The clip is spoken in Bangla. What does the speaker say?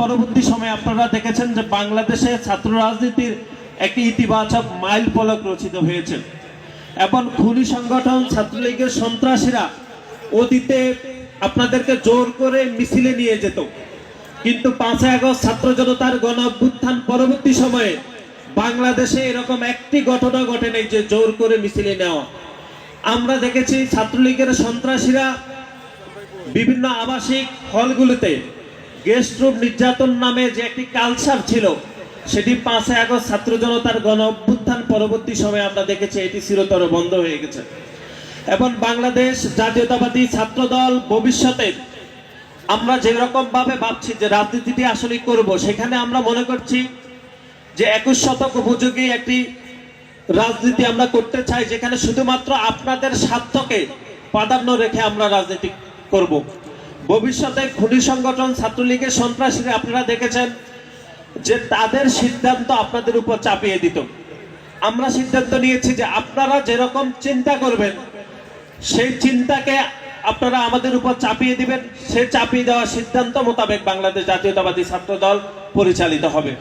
পরবর্তী সময়ে আপনারা দেখেছেন যে বাংলাদেশে ছাত্র রাজনীতির একটি ইতিবাচক মাইল ফলক রচিত হয়েছে। এবং খুনি সংগঠন, ছাত্রলীগের সন্ত্রাসীরা অতীতে আপনাদেরকে জোর করে মিছিলে নিয়ে যেত। কিন্তু পাঁচই আগস্ট ছাত্র জনতার গণ পরবর্তী সময়ে বাংলাদেশে এরকম একটি ঘটনা ঘটে নেই যে জোর করে মিছিলে নেওয়া। আমরা দেখেছি ছাত্রলীগের সন্ত্রাসীরা বিভিন্ন আবাসিক হলগুলোতে গেস্ট রুম নির্যাতন নামে যে একটি কালচার ছিল, সেটি পাঁচই আগস্ট ছাত্র জনতার গণ অভ্যুত্থান পরবর্তী সময়ে আমরা দেখেছি, এটি চিরতর বন্ধ হয়ে গেছে। এবং বাংলাদেশ জাতীয়তাবাদী ছাত্র দল ভবিষ্যতে আমরা যেরকম ভাবে ভাবছি যে রাজনীতিটি আসলে করব, সেখানে আমরা মনে করছি যে একুশ শতক উপযোগী একটি রাজনীতি আমরা করতে চাই, যেখানে শুধুমাত্র আপনাদের স্বার্থকে প্রাধান্য রেখে আমরা রাজনীতি করব। ভবিষ্যতে খুনি সংগঠন ছাত্রলীগের সন্ত্রাসীরা আপনারা দেখেছেন যে তাদের সিদ্ধান্ত আপনাদের উপর চাপিয়ে দিত। আমরা সিদ্ধান্ত নিয়েছি যে আপনারা যেরকম চিন্তা করবেন, সেই চিন্তাকে আপনারা আমাদের উপর চাপিয়ে দিবেন। সে চাপিয়ে দেওয়া সিদ্ধান্ত মোতাবেক বাংলাদেশ জাতীয়তাবাদী ছাত্র দল পরিচালিত হবে।